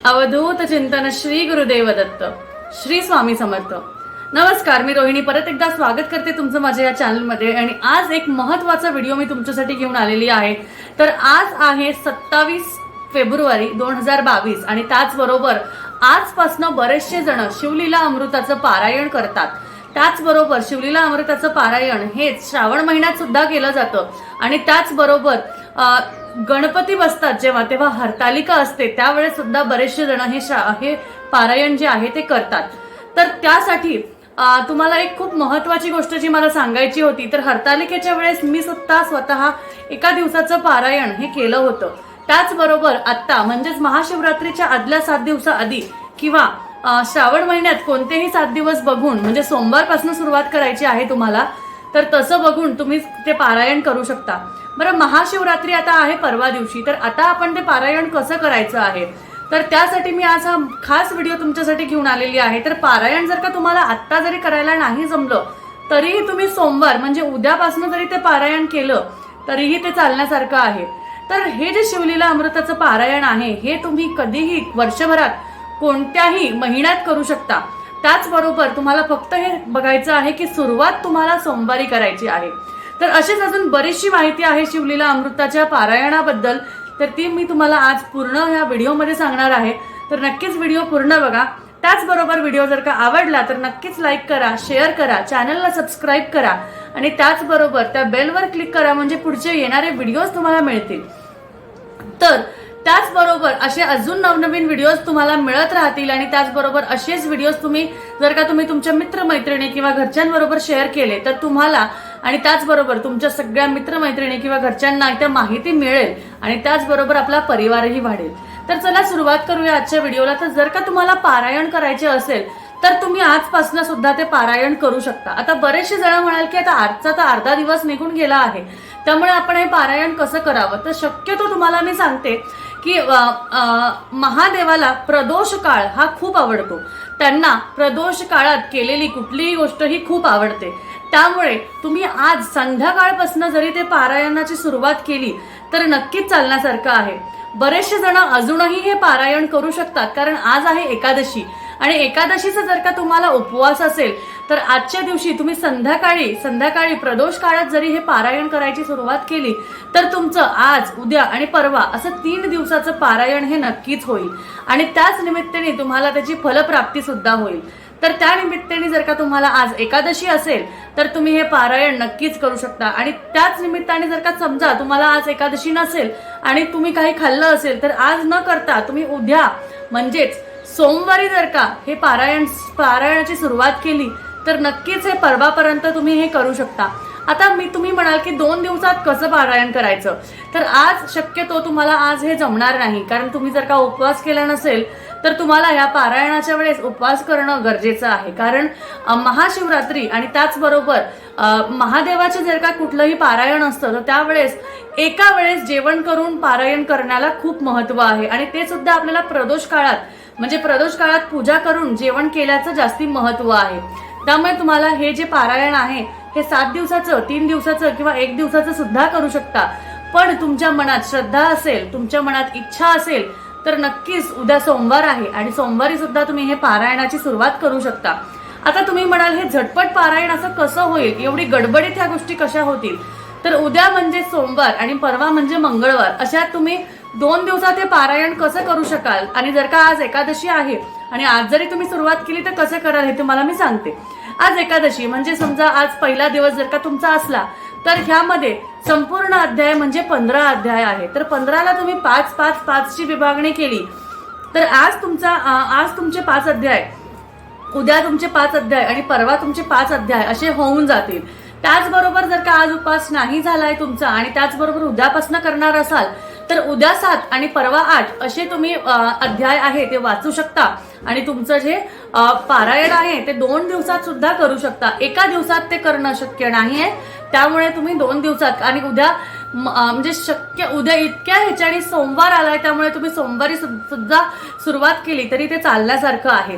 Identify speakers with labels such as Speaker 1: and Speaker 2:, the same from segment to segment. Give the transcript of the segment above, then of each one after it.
Speaker 1: अवधूत चिंतन श्री गुरुदेव दत्त श्री स्वामी समर्थ. नमस्कार मी रोहिणी. परत एकदा स्वागत करते तुमचं माझ्या या चॅनलमध्ये आणि आज एक महत्त्वाचा व्हिडिओ मी तुमच्यासाठी घेऊन आलेली आहे. तर आज आहे सत्तावीस फेब्रुवारी दोन हजार बावीस. आणि त्याचबरोबर आजपासनं बरेचसे जण शिवलीला अमृताचं पारायण करतात. त्याचबरोबर शिवलीला अमृताचं पारायण हेच श्रावण महिन्यात सुद्धा केलं जातं. आणि त्याचबरोबर गणपती बसतात जेव्हा तेव्हा हरतालिका असते. त्यावेळेस सुद्धा बरेचसे जण हे शा हे पारायण जे आहे ते करतात. तर त्यासाठी तुम्हाला एक खूप महत्वाची गोष्ट जी मला सांगायची होती तर हरतालिकेच्या वेळेस मी सुद्धा स्वतः एका दिवसाचं पारायण हे केलं होतं. त्याचबरोबर आत्ता म्हणजेच महाशिवरात्रीच्या आदल्या सात दिवसाआधी किंवा श्रावण महिन्यात कोणतेही सात दिवस बघून म्हणजे सोमवारपासून सुरुवात करायची आहे तुम्हाला तर तसं बघून तुम्ही ते पारायण करू शकता. बरं महाशिवरात्री आता आहे परवा दिवशी तर आता आपण ते पारायण कसं करायचं आहे? तर त्यासाठी मी आज हा खास व्हिडिओ तुमच्यासाठी घेऊन आलेली आहे. तर पारायण जर का तुम्हाला आत्ता जरी करायला नाही जमलं तरीही तुम्ही सोमवार म्हणजे उद्यापासून जरी ते पारायण केलं तरीही ते चालण्यासारखं आहे. तर हे जे शिवलीला अमृताचं पारायण आहे हे तुम्ही कधीही वर्षभरात कोणत्याही महिन्यात करू शकता. त्याचबरोबर तुम्हाला फक्त हे बघायचं आहे की सुरुवात तुम्हाला सोमवारी करायची आहे. तर अशीच अजून बरीचशी माहिती आहे शिवलीला अमृताच्या पारायणाबद्दल. तर ती मी तुम्हाला आज पूर्ण ह्या व्हिडिओमध्ये सांगणार आहे. तर नक्कीच व्हिडिओ पूर्ण बघा. त्याचबरोबर व्हिडिओ जर का आवडला तर नक्कीच लाईक करा शेअर करा चॅनलला सबस्क्राईब करा. आणि त्याचबरोबर त्या बेलवर क्लिक करा म्हणजे पुढचे येणारे व्हिडिओज तुम्हाला मिळतील. तर त्याचबरोबर असे अजून नवनवीन व्हिडिओज तुम्हाला मिळत राहतील आणि त्याचबरोबर असेच व्हिडिओज तुम्ही जर का तुम्ही तुमच्या मित्रमैत्रिणी किंवा घरच्यांबरोबर शेअर केले तर तुम्हाला आणि त्याचबरोबर तुमच्या सगळ्या मित्रमैत्रिणी किंवा घरच्यांना त्या माहिती मिळेल आणि त्याचबरोबर आपला परिवारही वाढेल. तर चला सुरुवात करूया आजच्या व्हिडिओला तर जर का तुम्हाला पारायण करायचे असेल तर तुम्ही आजपासून सुद्धा ते पारायण करू शकता. आता बरेचसे जण म्हणाल की आता आजचा तर अर्धा दिवस निघून गेला आहे. त्यामुळे आपण हे पारायण कसं करावं? तर शक्यतो तुम्हाला मी सांगते की महादेवाला प्रदोष काळ हा खूप आवडतो. त्यांना प्रदोष काळात केलेली कुठलीही गोष्ट ही खूप आवडते. त्यामुळे तुम्ही आज संध्याकाळपासून जरी ते पारायणाची सुरुवात केली तर नक्कीच चालण्यासारखं आहे. बरेचसे जण अजूनही हे पारायण करू शकतात कारण आज आहे एकादशी. आणि एकादशीचा जर का तुम्हाला उपवास असेल तर आजच्या दिवशी तुम्ही संध्याकाळी संध्याकाळी प्रदोष काळात जरी हे पारायण करायची सुरुवात केली तर तुमचं आज उद्या आणि परवा असं तीन दिवसाचं पारायण हे नक्कीच होईल. आणि त्याच निमित्ताने तुम्हाला त्याची फलप्राप्ती सुद्धा होईल. तर त्या निमित्ताने जर का तुम्हाला आज एकादशी असेल तर तुम्ही हे पारायण नक्कीच करू शकता. आणि त्याच निमित्ताने जर का समजा तुम्हाला आज एकादशी नसेल आणि तुम्ही काही खाल्लं असेल तर आज न करता तुम्ही उद्या म्हणजेच सोमवारी जर का हे पारायण पारायणाची सुरुवात केली तर नक्कीच हे परवापर्यंत तुम्ही हे करू शकता. आता मी तुम्ही म्हणाल की दोन दिवसात कसं पारायण करायचं? तर आज शक्यतो तुम्हाला आज हे जमणार नाही. कारण तुम्ही जर का उपवास केला नसेल तर तुम्हाला या पारायणाच्या वेळेस उपवास करणं गरजेचं आहे. कारण महाशिवरात्री आणि त्याचबरोबर महादेवाचे जर का कुठलंही पारायण असतं तर त्यावेळेस एका वेळेस जेवण करून पारायण करण्याला खूप महत्त्व आहे. आणि ते सुद्धा आपल्याला प्रदोष काळात म्हणजे प्रदोष काळात पूजा करून जेवण केल्याचं जास्ती महत्त्व आहे. त्यामुळे तुम्हाला हे जे पारायण आहे हे सात दिवसाचं तीन दिवसाचं किंवा एक दिवसाचं सुद्धा करू शकता. पण तुमच्या मनात श्रद्धा असेल तुमच्या मनात इच्छा असेल तर नक्कीच उद्या सोमवार आहे आणि सोमवारी सुद्धा तुम्ही हे पारायणाची सुरुवात करू शकता. आता तुम्ही म्हणाल हे झटपट पारायण असं कसं होईल? एवढी गडबडीत ह्या गोष्टी कशा होतील? तर उद्या म्हणजे सोमवार आणि परवा म्हणजे मंगळवार अशा तुम्ही दोन दिवसात हे पारायण कसं करू शकाल? आणि जर का आज एकादशी आहे आणि आज जरी तुम्ही सुरुवात केली तर कसं कराल हे तुम्हाला मी सांगते. आज एकादशी म्हणजे समजा आज पहिला दिवस जर का तुमचा असला तर ह्यामध्ये संपूर्ण अध्याय म्हणजे पंधरा अध्याय आहे. तर पंधराला तुम्ही पाच पाच पाचची विभागणी केली. तर आज तुमचा आज तुमचे पाच अध्याय उद्या तुमचे पाच अध्याय आणि परवा तुमचे पाच अध्याय असे होऊन जातील. त्याचबरोबर जर का आज उपास नाही झालाय तुमचा आणि त्याचबरोबर उद्यापासून करणार असाल तर उद्या सात आणि परवा आठ असे तुम्ही अध्याय आहे ते वाचू शकता. आणि तुमचं जे पारायण आहे ते दोन दिवसात सुद्धा करू शकता. एका दिवसात ते करणं शक्य नाही आहे त्यामुळे तुम्ही दोन दिवसात आणि उद्या म्हणजे शक्य उद्या इतक्या ह्याच्याने सोमवार आलाय त्यामुळे तुम्ही सोमवारी सु- सुद्धा सुरुवात केली तरी ते चालण्यासारखं आहे.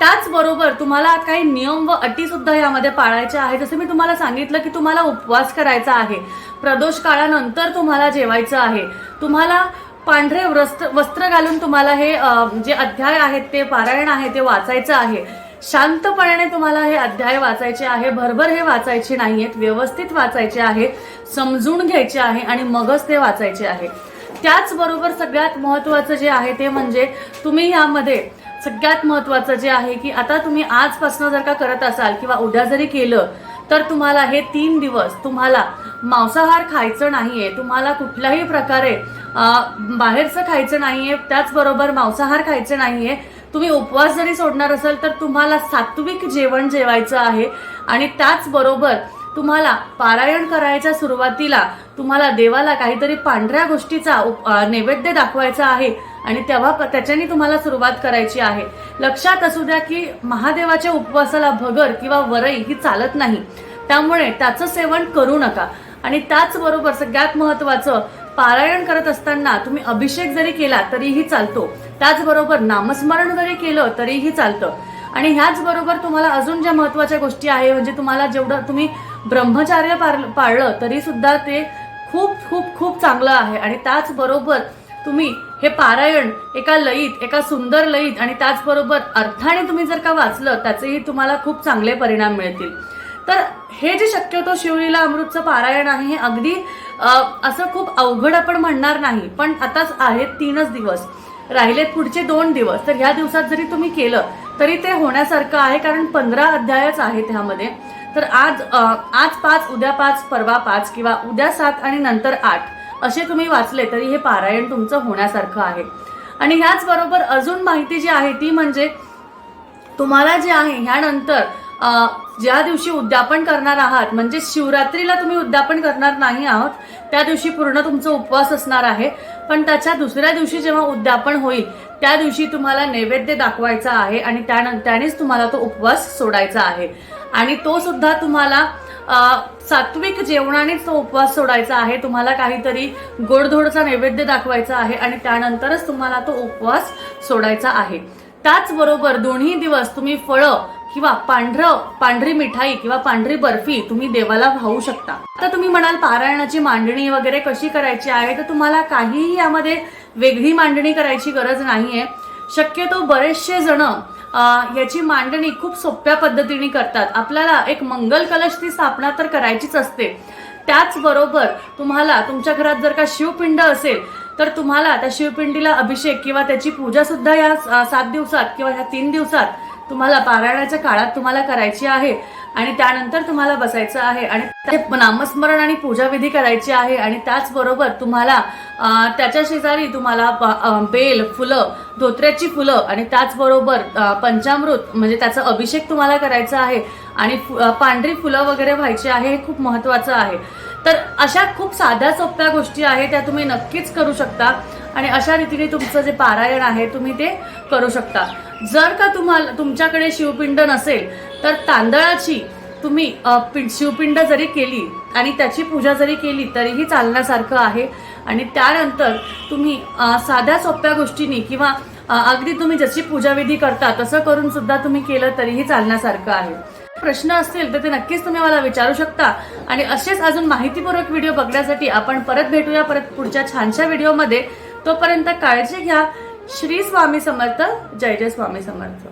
Speaker 1: त्याचबरोबर तुम्हाला काही नियम व अटी सुद्धा यामध्ये पाळायच्या आहे जसं मी तुम्हाला सांगितलं की तुम्हाला उपवास करायचा आहे. प्रदोष काळानंतर तुम्हाला जेवायचं आहे. तुम्हाला पांढरे वस्त्र वस्त्र घालून तुम्हाला हे जे अध्याय आहेत ते पारायण आहे ते वाचायचं आहे. शांतपणाने तुम्हाला हे अध्याय वाचायचे आहे भरभर हे वाचायचे नाही आहेत व्यवस्थित वाचायचे आहे समजून घ्यायचे आहे आणि मगच ते वाचायचे आहे. त्याचबरोबर सगळ्यात महत्त्वाचं जे आहे ते म्हणजे तुम्ही यामध्ये सगळ्यात महत्त्वाचं जे आहे की आता तुम्ही आजपासून जर का करत असाल किंवा उद्या जरी केलं तर तुम्हाला हे तीन दिवस तुम्हाला मांसाहार खायचं नाहीये तुम्हाला कुठल्याही प्रकारे बाहेरचं खायचं नाहीये त्याचबरोबर मांसाहार खायचं नाहीये तुम्ही उपवास जरी सोडणार असाल तर तुम्हाला सात्विक जेवण जेवायचं आहे आणि त्याचबरोबर तुम्हाला पारायण करायच्या सुरुवातीला तुम्हाला देवाला काहीतरी पांढऱ्या गोष्टीचा उप- नैवेद्य दाखवायचा आहे आणि तेव्हा त्याच्याने तुम्हाला सुरुवात करायची आहे. लक्षात असू द्या की महादेवाच्या उपवासाला भगर किंवा वरई ही चालत नाही. त्यामुळे त्याचं सेवन करू नका. आणि त्याचबरोबर सगळ्यात महत्वाचं पारायण करत असताना तुम्ही अभिषेक जरी केला तरीही चालतो. त्याचबरोबर नामस्मरण जरी केलं तरीही चालतं. आणि ह्याचबरोबर तुम्हाला अजून ज्या महत्त्वाच्या गोष्टी आहे म्हणजे तुम्हाला जेवढं तुम्ही ब्रह्मचार्य पाळलं तरी सुद्धा ते खूप खूप खूप चांगलं आहे. आणि त्याचबरोबर तुम्ही हे पारायण एका लयीत एका सुंदर लयीत आणि त्याचबरोबर अर्थाने तुम्ही जर का वाचलं त्याचेही तुम्हाला खूप चांगले परिणाम मिळतील. तर हे जे शक्यतो शिवलीला अमृतचं पारायण आहे हे अगदी असं खूप अवघड आपण म्हणणार नाही पण आताच आहेत तीनच दिवस. राहिलेत पुढचे दोन दिवस. तर ह्या दिवसात जरी तुम्ही केलं तरी ते होण्यासारखं आहे कारण पंधरा अध्यायच आहेत ह्यामध्ये. तर आज आज पाच उद्या पाच परवा पाच किंवा उद्या सात आणि नंतर आठ असे तुम्ही वाचले तरी हे पारायण तुमचं होण्यासारखं आहे. आणि ह्याचबरोबर अजून माहिती जी आहे ती म्हणजे तुम्हाला जे आहे ह्यानंतर ज्या दिवशी उद्यापन करणार आहात म्हणजे शिवरात्रीला तुम्ही उद्यापन करणार नाही आहोत त्या दिवशी पूर्ण तुमचा उपवास असणार आहे. पण त्याच्या दुसऱ्या दिवशी जेव्हा उद्यापन होईल त्या दिवशी तुम्हाला नैवेद्य दाखवायचा आहे आणि त्यान त्यानेच तुम्हाला तो उपवास सोडायचा आहे. आणि तो सुद्धा तुम्हाला सात्विक जेवणानेच तो उपवास सोडायचा आहे. तुम्हाला काहीतरी गोडधोडचा नैवेद्य दाखवायचा आहे आणि त्यानंतरच तुम्हाला तो उपवास सोडायचा आहे. त्याचबरोबर दोन्ही दिवस तुम्ही फळं किंवा पांढरं पांढरी मिठाई किंवा पांढरी बर्फी तुम्ही देवाला वाहू शकता. आता तुम्ही म्हणाल पारायणाची मांडणी वगैरे कशी करायची आहे तर तुम्हाला काहीही यामध्ये वेगळी मांडणी करायची गरज नाहीये. शक्यतो बरेचसे जण याची मांडणी खूप सोप्या पद्धतीने करतात. आपल्याला एक मंगल कलशची स्थापना तर करायचीच असते. त्याचबरोबर तुम्हाला तुमच्या घरात जर का शिवपिंड असेल तर तुम्हाला त्या शिवपिंडीला अभिषेक किंवा त्याची पूजा सुद्धा या सात दिवसात किंवा ह्या तीन दिवसात तुम्हाला पारायणाच्या काळात तुम्हाला करायची आहे आणि त्यानंतर तुम्हाला बसायचं आहे आणि नामस्मरण आणि पूजाविधी करायची आहे आणि त्याचबरोबर तुम्हाला त्याच्या शेजारी तुम्हाला बेल फुलं धोत्र्याची फुलं आणि त्याचबरोबर पंचामृत म्हणजे त्याचा अभिषेक तुम्हाला करायचा आहे आणि पांढरी फुलं वगैरे व्हायची आहे हे खूप महत्वाचं आहे. तर अशा खूप साध्या सोप्या गोष्टी आहेत त्या तुम्ही नक्कीच करू शकता. आणि अशा रीतीने तुमचं जे पारायण आहे तुम्ही ते करू शकता. जर का तुम्हाला तुमच्याकडे शिवपिंड नसेल तर तांदळाची तुम्ही शिवपिंड जरी केली आणि त्याची पूजा जरी केली तरीही चालण्यासारखं आहे. आणि त्यानंतर तुम्ही साध्या सोप्या गोष्टींनी किंवा अगदी तुम्ही जशी पूजाविधी करता तसं करून सुद्धा तुम्ही केलं तरीही चालण्यासारखं आहे. प्रश्न असतील तर ते नक्कीच तुम्ही मला विचारू शकता. आणि असेच अजून माहितीपूर्वक व्हिडिओ बघण्यासाठी आपण परत भेटूया. परत पुढच्या छानशा व्हिडिओमध्ये तोपर्यंत काळजी घ्या. श्री स्वामी समर्थ. जय जय स्वामी समर्थ.